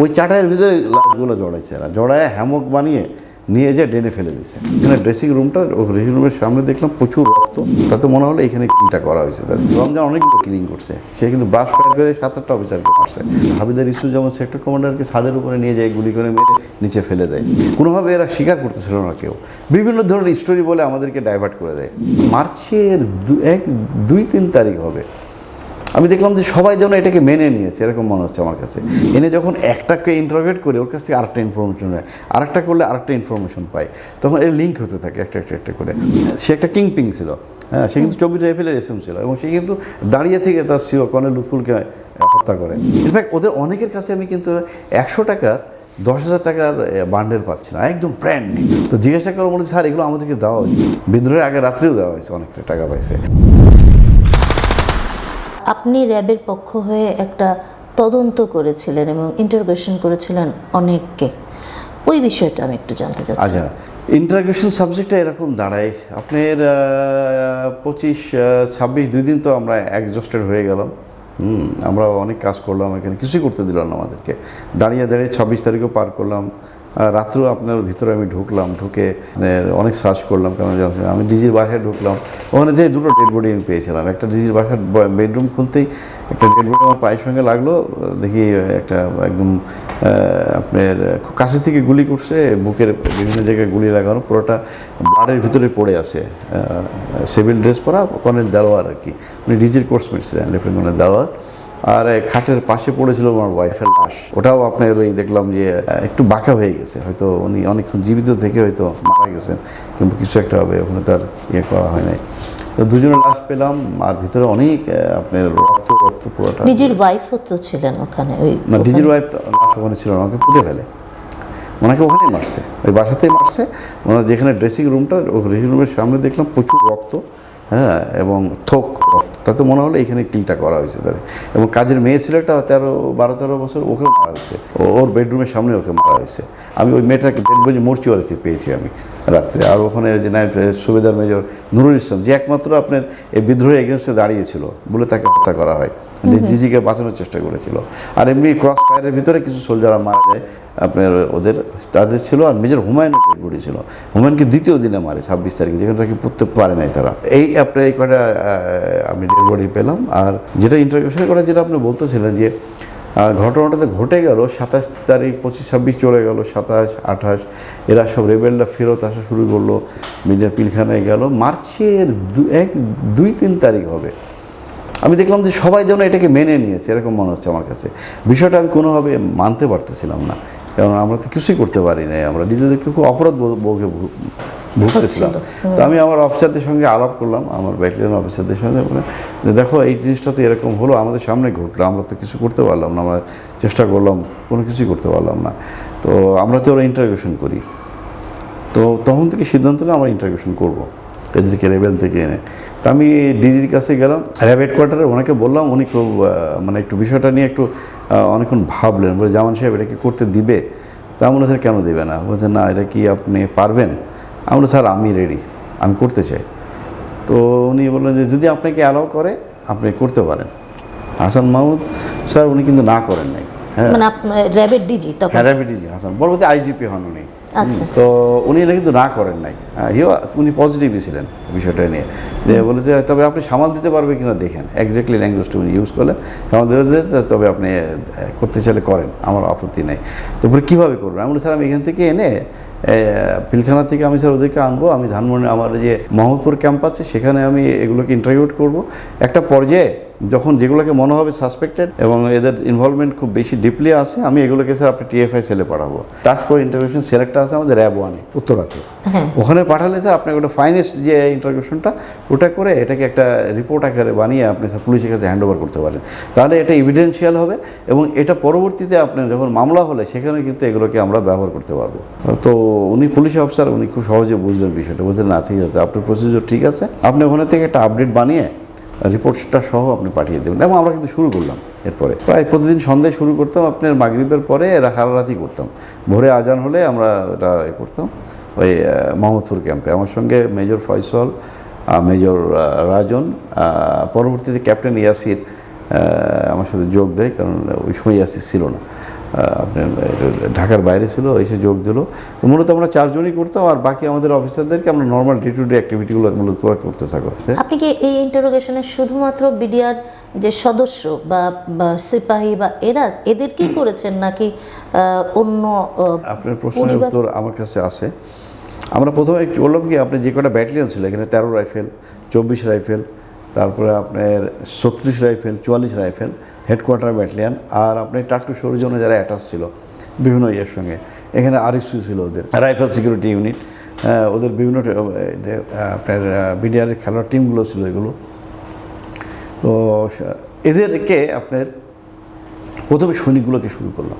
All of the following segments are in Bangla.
ওই চাটাইয়ের ভিতরে লাশগুলো জড়াইছে এরা। জড়ায় হ্যামক বানিয়ে নিয়ে যেয়ে ডেনে ফেলে দিচ্ছে এখানে ড্রেসিং রুমটা ও ড্রেসিং রুমের সামনে দেখলাম প্রচুর রক্ত। তাতে মনে হলো এখানে কিলটা করা হয়েছে। তার রমজান অনেকগুলো কিলিং করছে। সে কিন্তু ব্রাশ ফায়ার করে সাত আটটা অফিসারকে মারছে। হাবিদার ইস্যু যেমন সেক্টর কমান্ডারকে ছাদের উপরে নিয়ে যায়, গুলি করে মেরে নিচে ফেলে দেয়। কোনোভাবে এরা স্বীকার করতেছিল না কেউ। বিভিন্ন ধরনের স্টোরি বলে আমাদেরকে ডাইভার্ট করে দেয়। মার্চের এক, দুই, তিন তারিখ হবে। আমি দেখলাম যে সবাই যেন এটাকে মেনে নিয়েছে, এরকম মনে হচ্ছে আমার কাছে। এনে যখন একটাকে ইন্টারোগেট করে, ওর কাছ থেকে আরেকটা ইনফরমেশন হয় আরেকটা করলে আরেকটা ইনফরমেশন পায় তখন এর লিঙ্ক হতে থাকে একটা একটা একটা করে। সে একটা কিং পিং ছিল। হ্যাঁ সে কিন্তু চব্বিশ রাইফেলের এসএম ছিল এবং সে কিন্তু দাঁড়িয়ে থেকে তার সিও কর্নেল লুৎফুলকে হত্যা করে। ইনফ্যাক্ট ওদের অনেকের কাছে আমি কিন্তু একশো টাকার, দশ হাজার টাকার বান্ডেল পাচ্ছি না। একদম ব্র্যান্ড তো জিজ্ঞাসা করে বলেছে, স্যার, এগুলো আমাদেরকে দেওয়া হয়েছে। বিদ্রোহের আগে রাত্রেও দেওয়া হয়েছে অনেকটা টাকা পাইছে আপনি র্যাবের পক্ষ হয়ে একটা তদন্ত করেছিলেন এবং ইন্টারগ্রেশন করেছিলেন অনেককে। ওই বিষয়টা আমি একটু জানতে চাচ্ছি। আচ্ছা ইন্টারগ্রেশন সাবজেক্টটা এরকম দাঁড়ায়, আপনার পঁচিশ ছাব্বিশ, দুই দিন তো আমরা একজস্টেড হয়ে গেলাম। হুম, আমরা অনেক কাজ করলাম এখানে, কিছুই করতে দিল না আমাদেরকে। দাঁড়িয়ে দাঁড়িয়ে ছাব্বিশ তারিখও পার করলাম রাত্রেও আপনার ভিতরে আমি ঢুকলাম, ঢুকে অনেক সার্চ করলাম কেন জানছেন আমি ডিজির বাসায় ঢুকলাম। ওখানে যে দুটো ডেড বডি আমি পেয়েছিলাম। একটা ডিজির বাসার বেডরুম খুলতেই একটা ডেড বডি আমার পায়ের সঙ্গে লাগল। দেখি একটা একদম আপনার কাছে থেকে গুলি করছে, বুকের বিভিন্ন জায়গায় গুলি লাগানো, পুরোটা ব্লাডের ভিতরে পড়ে আছে। সিভিল ড্রেস পরা, কর্নেল দেলোয়ার আর কি। উনি ডিজির কোর্সমেট ছিলেন, লেফটেন্যান্ট কর্নেল দেলোয়ার। আর খাটের পাশে পড়েছিল আমার ওয়াইফের লাশ। ওটাও আপনার ওই দেখলাম যে একটু বাঁকা হয়ে গেছে। হয়তো উনি অনেকক্ষণ জীবিত থেকে হয়তো মারা গেছেন কিন্তু কিছু একটা হবে ওখানে তার ইয়ে করা হয় নাই। তো দুজনের লাশ পেলাম আর ভিতরে অনেক আপনার রক্ত রক্ত পুরোটা। নিজের ওয়াইফও তো ছিলেন ওখানে ওই না ডিজির ওয়াইফ লাশ ওখানে ছিল না ওকে পুঁতে ফেলে। ওনাকে ওখানেই মারছে ওই বাসাতেই মারছে। ওনার যেখানে ড্রেসিং রুমটা ড্রেসিং রুমের সামনে দেখলাম প্রচুর রক্ত। হ্যাঁ এবং থোক তাতে মনে হলো এখানে কিলটা করা হয়েছে তার। এবং কাজের মেয়ে ছেলেটা তেরো, বারো, তেরো বছর ওকেও মারা হয়েছে। ওর বেডরুমের সামনে ওকে মারা হয়েছে। আমি ওই মেয়েটাকে ডেড বজি মর্চুয়ারিতে পেয়েছি আমি রাত্রে। আর ওখানে যে নাইফ সুবেদার মেজর নুরুল ইসলাম যে একমাত্র আপনার এই বিদ্রোহের এগেনস্টে দাঁড়িয়েছিল বলে তাকে হত্যা করা হয়। যে জিজিকে বাঁচানোর চেষ্টা করেছিল। আর এমনি ক্রস ফায়ারের ভিতরে কিছু সোলজাররা মারা যায় আপনার ওদের। তাদের ছিল আর মেজর হুমায়ুনের ডেড ছিল। হুমায়ুনকে দ্বিতীয় দিনে মারে ছাব্বিশ তারিখে যেখানে তাকে পুঁততে পারে নাই তারা। এই আপনার এই কটা আমি ডেড বডি পেলাম। আর যেটা ইন্টারভিউশন করে যেটা আপনি বলতেছিলেন যে ঘটনাটাতে ঘটে গেল, সাতাশ তারিখ পঁচিশ, ছাব্বিশ চলে গেল, সাতাশ, আঠাশ, এরা সব রেবেলরা ফেরত আসা শুরু করল মিডিয়ার পিলখানায় গেল। মার্চের দু- এক, দুই, তিন তারিখ হবে। আমি দেখলাম যে সবাই যেন এটাকে মেনে নিয়েছে, এরকম মনে হচ্ছে আমার কাছে। বিষয়টা আমি কোনোভাবে মানতে পারতেছিলাম না, কারণ আমরা তো কিছুই করতে পারি নাই, আমরা নিজেদেরকে খুব অপরাধ ভু- ভুগতেছিলাম। তো আমি আমার অফিসারদের সঙ্গে আলাপ করলাম আমার ব্যাটালিয়ন অফিসারদের সঙ্গে। বলে যে দেখো এই জিনিসটা তো এরকম হলো আমাদের সামনে ঘটলো আমরা তো কিছু করতে পারলাম না আমরা চেষ্টা করলাম কোনো কিছুই করতে পারলাম না। তো আমরা তো ওরা ইন্টারভিউশন করি। তো তখন থেকে সিদ্ধান্ত নিলাম আমরা ইন্টারভিউশন করব এদেরকে রেবেল থেকে এনে। তো আমি ডিজির কাছে গেলাম র্যাব হেডকোয়ার্টারে ওনাকে বললাম উনি খুব মানে একটু বিষয়টা নিয়ে একটু অনেকক্ষণ ভাবলেন। বলে জামান সাহেব এটা কি করতে দিবে? তা মনে কেন দেবে না? বলছে না এটা কি আপনি পারবেন? আমরা স্যার আমি রেডি আমি করতে চাই। তো উনি বললেন যে যদি আপনাকে অ্যালাউ করে আপনি করতে পারেন। হাসান মাহমুদ স্যার উনি কিন্তু না করেন নাই। হ্যাঁ। মানে ডিজি তখন? হ্যাঁ র্যাপিডিজি হাসান। পরবর্তী আইজিপি হন উনি। আচ্ছা। তো উনি এটা কিন্তু না করেন নাই। হ্যাঁ, হিও উনি পজিটিভই ছিলেন বিষয়টা নিয়ে। যে বলে তবে আপনি সামাল দিতে পারবে কিনা দেখেন। ল্যাঙ্গুয়েজটা উনি ইউজ করলেন। সামাল দিতে দিতে তবে আপনি করতে চাইলে করেন আমার আপত্তি নেই। তারপরে কীভাবে করবেন? আমি স্যার আমি এখান থেকে এনে পিলখানা থেকে আমি স্যার ওদেরকে আনব, আমি ধানমন্ডি আমার যে মোহাম্মদপুর ক্যাম্প আছে, সেখানে আমি এগুলোকে ইন্টারভিউট করব। একটা পর্যায়ে যখন যেগুলোকে মনে হবে সাসপেক্টেড এবং এদের ইনভলভমেন্ট খুব বেশি ডিপলি আছে আমি এগুলোকে স্যার আপনি টিএফআই সেলে পাঠাবো। টাস্ক ফোর ইন্টারভিউশন সেলেক্টটা আছে আমাদের র্যাব ওয়ানে উত্তরাতে। হ্যাঁ। ওখানে পাঠালে স্যার আপনাকে ওটা ফাইনেস্ট যে ইন্টারভিউশনটা ওটা করে এটাকে একটা রিপোর্ট আকারে বানিয়ে আপনি স্যার পুলিশের কাছে হ্যান্ড ওভার করতে পারেন। তাহলে এটা এভিডেন্সিয়াল হবে এবং এটা পরবর্তীতে আপনার যখন মামলা হলে সেখানে কিন্তু এগুলোকে আমরা ব্যবহার করতে পারব। তো উনি পুলিশ অফিসার উনি খুব সহজে বুঝলেন বিষয়টা। বুঝলেন না ঠিক আছে আপনার প্রসিডিওর ঠিক আছে। আপনি ওখানে থেকে একটা আপডেট বানিয়ে রিপোর্টটা সহ আপনি পাঠিয়ে দেবেন। এবং আমরা কিন্তু শুরু করলাম এরপরে। প্রায় প্রতিদিন সন্ধ্যায় শুরু করতাম, আপনার মাগরিবের পরে এরা হারারাতি করতাম। ভোরে আজান হলে আমরা এটা করতাম, ওই মোহাম্মদপুর ক্যাম্পে আমার সঙ্গে মেজর ফয়সল মেজর রাজন পরবর্তীতে ক্যাপ্টেন ইয়াসির আমার সাথে যোগ দেয়, কারণ ওই সময় ইয়াসির ছিল না। আপনার ঢাকার বাইরে ছিল এসে যোগ দিল। মূলত আমরা চারজনই করতাম আর বাকি আমাদের অফিসারদেরকে আমরা নর্মাল ডে টু ডে অ্যাক্টিভিটিগুলো মূলত করতে থাকো আপনি কি এই ইন্টারোগেশনে শুধুমাত্র বিডিআর যে সদস্য বা সিপাহী বা এরা এদেরকেই করেছেন নাকি অন্য আপনার প্রশ্নের উত্তর আমার কাছে আছে। আমরা প্রথমে একটু বললাম কি আপনি যে কটা ব্যাটালিয়ন ছিল এখানে তেরো রাইফেল চব্বিশ রাইফেল তারপরে আপনার ছত্রিশ রাইফেল, চুয়াল্লিশ রাইফেল, হেডকোয়ার্টার ব্যাটালিয়ন আর আপনার টাট্টু সৌরজনে যারা অ্যাটাচ ছিল, বিভিন্ন ইয়ের সঙ্গে। এখানে আরএসইউ ছিল ওদের, রাইফেল সিকিউরিটি ইউনিট। ওদের বিভিন্ন আপনার বিডিআরের খেলার টিমগুলো ছিল এগুলো। তো এদেরকে আপনার প্রথমে সৈনিকগুলোকে শুরু করলাম।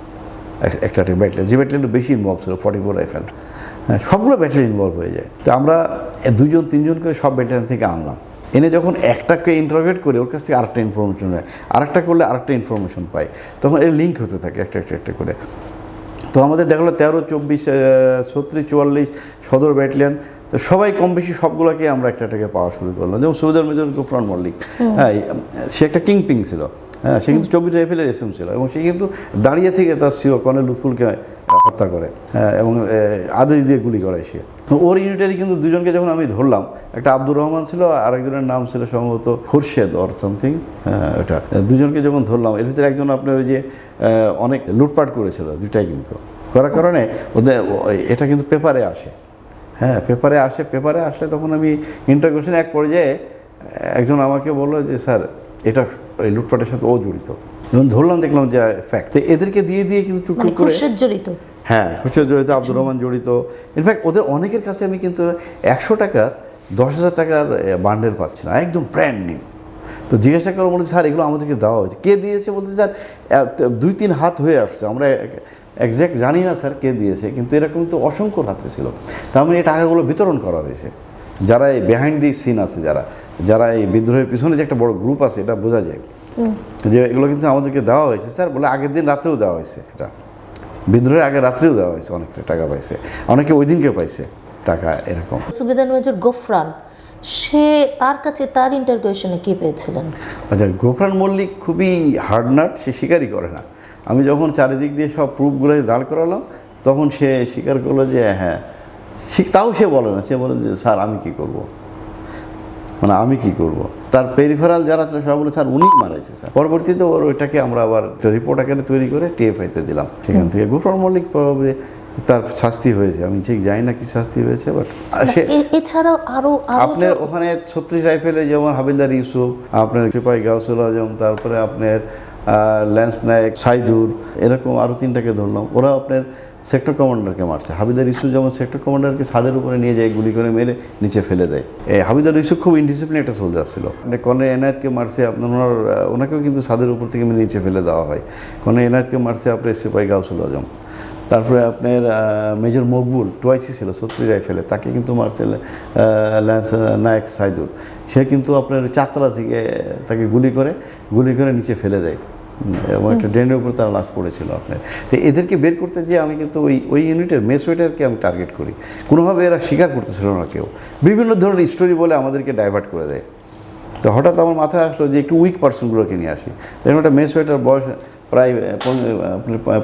এক- একটা একটা ব্যাটালিয়ন, যে ব্যাটালিয়ন বেশি ইনভলভ ছিল ফর্টি ফোর রাইফেল। হ্যাঁ সবগুলো ব্যাটালিয়ন ইনভলভ হয়ে যায়। তো আমরা দুজন তিনজন করে সব ব্যাটালিয়ন থেকে আনলাম। এনে যখন একটাকে ইন্টারোগেট করে ওর কাছ থেকে আরেকটা ইনফরমেশন হয় আরেকটা করলে আরেকটা ইনফরমেশন পাই। তখন এর লিঙ্ক হতে থাকে একটা একটা একটা করে। তো আমাদের দেখল তেরো চব্বিশ ছত্রিশ চুয়াল্লিশ সদর ব্যাটালিয়ন। তো সবাই কম বেশি সবগুলোকে আমরা একটা একটাকে পাওয়া শুরু করলাম। যেমন সৌদার মেজর গোফরান মল্লিক। হ্যাঁ সে একটা কিং পিং ছিল। হ্যাঁ সে কিন্তু চব্বিশ রাইফেলের এসএম ছিল এবং সে কিন্তু দাঁড়িয়ে থেকে তার সিও কর্নেল লুৎফুলকে হত্যা করে। হ্যাঁ এবং আদেশ দিয়ে গুলি করায় সে। ওর ইউনিটারি কিন্তু দুজনকে যখন আমি ধরলাম একটা আব্দুর রহমান ছিল আর একজনের নাম ছিল সম্ভবত খুরশেদ অর সামথিং ওটা। দুজনকে যখন ধরলাম এর ভিতরে একজন আপনার ওই যে অনেক লুটপাট করেছিল দুইটাই কিন্তু। করার কারণে ওদের এটা কিন্তু পেপারে আসে। হ্যাঁ পেপারে আসে পেপারে আসলে তখন আমি ইন্টারভিউশন এক পর্যায়ে একজন আমাকে বলল যে স্যার এটা ওই লুটপাটের সাথে ও জড়িত। যখন ধরলাম দেখলাম যে ফ্যাক্ট এদেরকে দিয়ে দিয়ে কিন্তু মানে টুকটুক করে জড়িত? হ্যাঁ খুচরো জড়িত আব্দুর রহমান জড়িত। ইনফ্যাক্ট ওদের অনেকের কাছে আমি কিন্তু একশো টাকার দশ হাজার টাকার বান্ডেল পাচ্ছি না একদম ব্র্যান্ড নিউ তো জিজ্ঞাসা করে বলতে স্যার এগুলো আমাদেরকে দেওয়া হয়েছে। কে দিয়েছে? বলতে স্যার দুই তিন হাত হয়ে আসছে। আমরা একজ্যাক্ট জানি না স্যার কে দিয়েছে কিন্তু এরকম তো অসংখ্য হাতে ছিল। তার মানে এই টাকাগুলো বিতরণ করা হয়েছে। যারা এই বিহাইন্ড দি সিন আছে যারা যারা এই বিদ্রোহের পিছনে যে একটা বড় গ্রুপ আছে এটা বোঝা যায়। যে এগুলো কিন্তু আমাদেরকে দেওয়া হয়েছে স্যার বলে আগের দিন রাতেও দেওয়া হয়েছে এটা। বিদ্রোহের আগে রাত্রেও দেওয়া হয়েছে অনেকটা টাকা পাইছে। অনেকে ওই দিনকে পাইছে টাকা এরকম। সুবেদার মেজর গোফরান। সে তার কাছে তার ইন্টারোগেশনে কি পেয়েছিলেন? আচ্ছা গোফরান মল্লিক খুবই হার্ড নাট সে স্বীকারই করে না। আমি যখন চারিদিক দিয়ে সব প্রুফগুলো দাঁড় করালাম তখন সে স্বীকার করল যে হ্যাঁ তাও সে বলে না। সে বলে যে স্যার আমি কি করব? মানে আমি কি করব? তার পেরিফেরাল যারা ছিল সব বলে স্যার উনিই মারাইছে স্যার। পরবর্তীতে ওর ওইটাকে আমরা আবার রিপোর্ট আকারে তৈরি করে টিএফআইতে দিলাম। সেখান থেকে গোফরান মল্লিক probably তার শাস্তি হয়েছে। আমি ঠিক জানি না কি শাস্তি হয়েছে বাট এছাড়াও আরও আরও আপনার ওখানে ছত্রিশ রাইফেলে যেমন হাবিলদার ইউসুফ আপনার সিপাই গাউসুল আজম তারপরে আপনার ল্যান্স নায়ক সাইদুর এরকম আরও তিনটাকে ধরলাম। ওরা আপনার সেক্টর কমান্ডারকে মারছে। হাবিদার ইস্যু যেমন সেক্টর কমান্ডারকে ছাদের উপরে নিয়ে যায়, গুলি করে মেরে নিচে ফেলে দেয়। এই হাবিদার ইস্যু খুব ইনডিসিপ্লিন একটা সোলজার ছিল। মানে কর্নেল এনায়েতকে মারছে, আপনার ওনার, ওনাকেও কিন্তু ছাদের উপর থেকে মেরে নিচে ফেলে দেওয়া হয়। কনে এনায়েতকে মারছে, আপনার সিপাই গাউসুল আজম। তারপরে আপনার মেজর মকবুল টোয়াইসি ছিল, ছত্রিশ রাইফেলে। তাকে কিন্তু মারছে ল্যান্স, নায়ক সাইদুর। সে কিন্তু আপনার চারতলা থেকে, তাকে গুলি করে গুলি করে নিচে ফেলে দেয়। এবং একটা ড্রেনের উপর তারা লাশ পড়েছিল আপনার। তো এদেরকে বের করতে যে আমি কিন্তু ওই ওই ইউনিটের মেস ওয়েটারকে আমি টার্গেট করি। কোনোভাবে এরা স্বীকার করতেছিল না কেউ। বিভিন্ন ধরনের স্টোরি বলে আমাদেরকে ডাইভার্ট করে দেয়। তো হঠাৎ আমার মাথায় আসলো যে একটু উইক পার্সনগুলোকে নিয়ে আসি। দেখুন একটা মেসওয়েটার বয়স প্রায়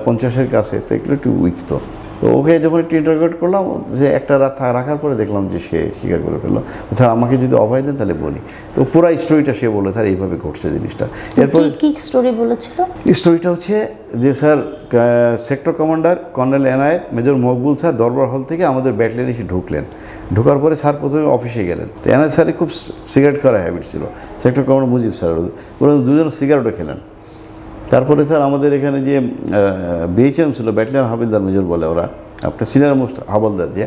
পঞ্চাশের কাছে, তো এগুলো একটু উইক তো। তো ওকে যখন একটু ইন্টারভিউ করলাম যে একটা রাত রাখার পরে দেখলাম যে সে স্বীকার করে ফেলল। স্যার আমাকে যদি অভয় দেন তাহলে বলি। তো পুরো স্টোরিটা সে বলে স্যার এইভাবে ঘটছে জিনিসটা। এরপর কি স্টোরি বলেছিল? স্টোরিটা হচ্ছে যে sir sector commander colonel Enayet major Maqbool sir durbar hall থেকে আমাদের ব্যাটালিয়নে এসে ঢুকলেন। ঢোকার পরে স্যার প্রথমে অফিসে গেলেন। তো এনায়েত স্যারের খুব সিগারেট খাওয়ার হ্যাবিট ছিল। সেক্টর কমান্ডার মুজিব স্যার ওরা দুজন সিগারেটও খেলেন। তারপরে স্যার আমাদের এখানে যে বিএইচএম ছিল ব্যাটালিয়ন হাবিলদার মেজর বলে ওরা, আপনার সিনিয়র মোস্ট হাবলদার যে,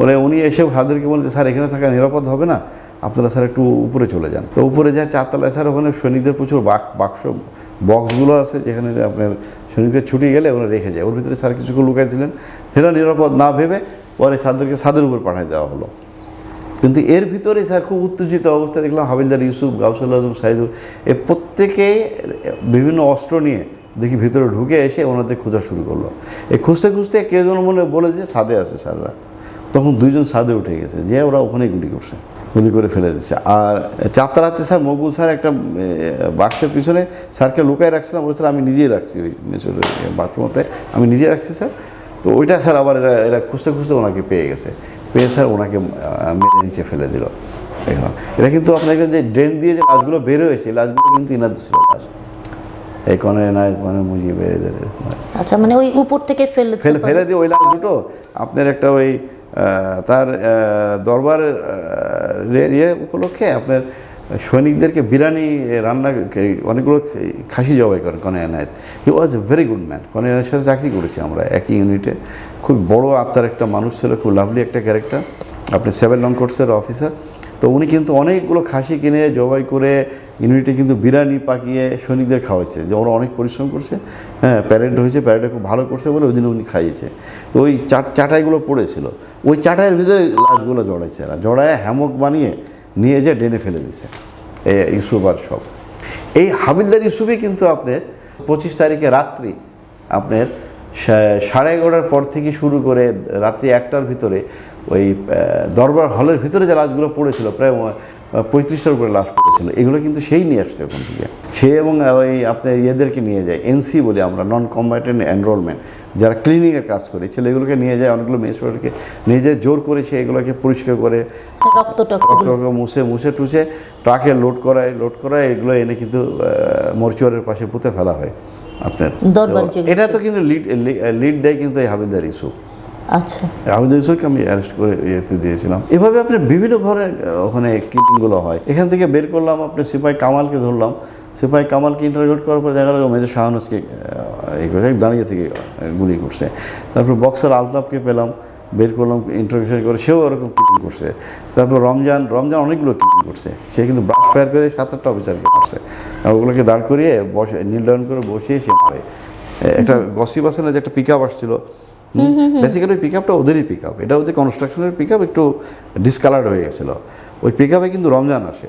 ওরা, উনি এসে হাজারকে বলতে স্যার, এখানে থাকা নিরাপদ হবে না? আপনারা স্যার একটু উপরে চলে যান। তো উপরে যায়, চারতলায় স্যার, ওখানে সৈনিকদের প্রচুর বাক, বাক্স, বক্সগুলো আছে, যেখানে আপনার সৈনিকদের ছুটি গেলে ওরা রেখে যায়। ওর ভিতরে স্যার কিছুক্ষণ লুকাইছিলেন সেটা নিরাপদ না ভেবে পরে স্যারদেরকে ছাদের উপর পাঠিয়ে দেওয়া হলো। কিন্তু এর ভিতরে স্যার খুব উত্তেজিত অবস্থা দেখলাম, হাবিলদার, ইউসুফ, গাউসুল আজম, সাইদুল, এ প্রত্যেকে বিভিন্ন অস্ত্র নিয়ে দেখি ভিতরে ঢুকে এসে ওনাদের খোঁজা শুরু করল। এই খুঁজতে খুঁজতে কেউ যেন মনে বলে যে ছাদে আছে স্যাররা। তখন দুইজন ছাদে উঠে গেছে, যে ওরা ওখানে গুলি করছে, গুলি করে ফেলে দিচ্ছে। আর চারতলাতে স্যার মকবুল স্যার একটা বাক্সের পিছনে স্যারকে লুকায় রাখছিলাম বলেছিল আমি নিজেই রাখছি ওই বাথরুমতে আমি নিজেই রাখছি, স্যার। তো ওইটা স্যার আবার এরা এরা খুঁজতে খুঁজতে ওনাকে পেয়ে গেছে। পেয়ে স্যার ওনাকে মেরে নিচে ফেলে দিল। এখন এটা কিন্তু আপনাকে যে ড্রেন দিয়ে যে লাশগুলো বের হয়েছে লাশগুলো কিন্তু ইনাদের ছিল লাশ। এই কনে এই মানে মুজিয়ে বেড়ে দেবে আচ্ছা মানে ওই উপর থেকে ফেলে ফেলে ফেলে দিয়ে ওই লাশ দুটো আপনার একটা ওই তার দরবার দরবারের ইয়ে উপলক্ষে আপনার সৈনিকদেরকে বিরিয়ানি রান্না অনেকগুলো খাসি জবাই করেন কনে Enayet he was a very good man কনে এনায়ের সাথে চাকরি করেছি আমরা, একই ইউনিটে খুব বড় আত্মার একটা মানুষ ছিল, খুব লাভলি একটা ক্যারেক্টার আপনি সেভেন লং কোর্সের অফিসার তো উনি কিন্তু অনেকগুলো খাসি কিনে, জবাই করে ইউনিটে কিন্তু বিরিয়ানি পাকিয়ে সৈনিকদের খাওয়াইছে। যে ওরা অনেক পরিশ্রম করছে হ্যাঁ প্যারেড হয়েছে প্যারেডে খুব ভালো করছে বলে ওই দিন উনি খাইয়েছে। তো ওই চাট, চাটাইগুলো পড়েছিল। ওই চাটাইয়ের ভিতরে লাশগুলো জড়াইছে জড়ায় হ্যামক বানিয়ে নিয়ে যে ডেনে ফেলে দিছে। এই ইউসুফ আর সব। এই হাবিলদার ইউসুফই কিন্তু আপনার পঁচিশ তারিখে রাত্রি আপনার সাড়ে এগারোটার পর থেকে শুরু করে রাত্রি একটার ভিতরে ওই দরবার হলের ভিতরে যে লাশগুলো পড়েছিল, প্রায় পঁয়ত্রিশটার উপরে লাশ পড়েছিল। এগুলো কিন্তু সেই নিয়ে আসছে ওখান থেকে। সে এবং ওই আপনার ইয়েদেরকে নিয়ে যায়, এনসি বলি আমরা নন কম্বাটেন্ট এনরোলমেন্ট যারা ক্লিনিংয়ের কাজ করে ছেলেগুলোকে নিয়ে যায় অনেকগুলো মেয়েদেরকে নিয়ে যায় জোর করে সে এগুলোকে পরিষ্কার করে রক্ত রক্ত মুছে মুছে টুছে ট্রাকে লোড করায় লোড করায় এগুলো এনে কিন্তু মরচুয়ারের পাশে পুঁতে ফেলা হয় আপনার। এটা তো কিন্তু লিড লিড দেয় কিন্তু এই হাবিদার ইস্যু আচ্ছা। আমি অ্যারেস্ট করে ইয়েতে দিয়েছিলাম। এভাবে আপনার বিভিন্ন ধরনের ওখানে কিলিংগুলো হয়। এখান থেকে বের করলাম আপনি সিপাই কামালকে ধরলাম। সিপাই কামালকে ইন্টারভিউ করার পর দেখা গেল মেজর শাহানুসকে এই করে দাঁড়িয়ে থেকে গুলি করছে। তারপর বক্সার আলতাফকে পেলাম বের করলাম ইন্টারভিউ করে সেও ওরকম কিলিং করছে। তারপর রমজান রমজান অনেকগুলো কিলিং করছে। সে কিন্তু ব্রাশ ফায়ার করে সাত আটটা অফিসারকে মারছে। আর ওগুলোকে দাঁড় করিয়ে বসে ডাউন করে বসিয়ে সে মারে। একটা গসিপ আছে না যে একটা পিক আপ আসছিল বেসিক্যালি পিক আপটা ওদেরই পিক আপ এটা ওদের কনস্ট্রাকশনের পিক আপ একটু ডিসকালার্ড হয়ে গেছিল। ওই পিক আপে কিন্তু রমজান আসে।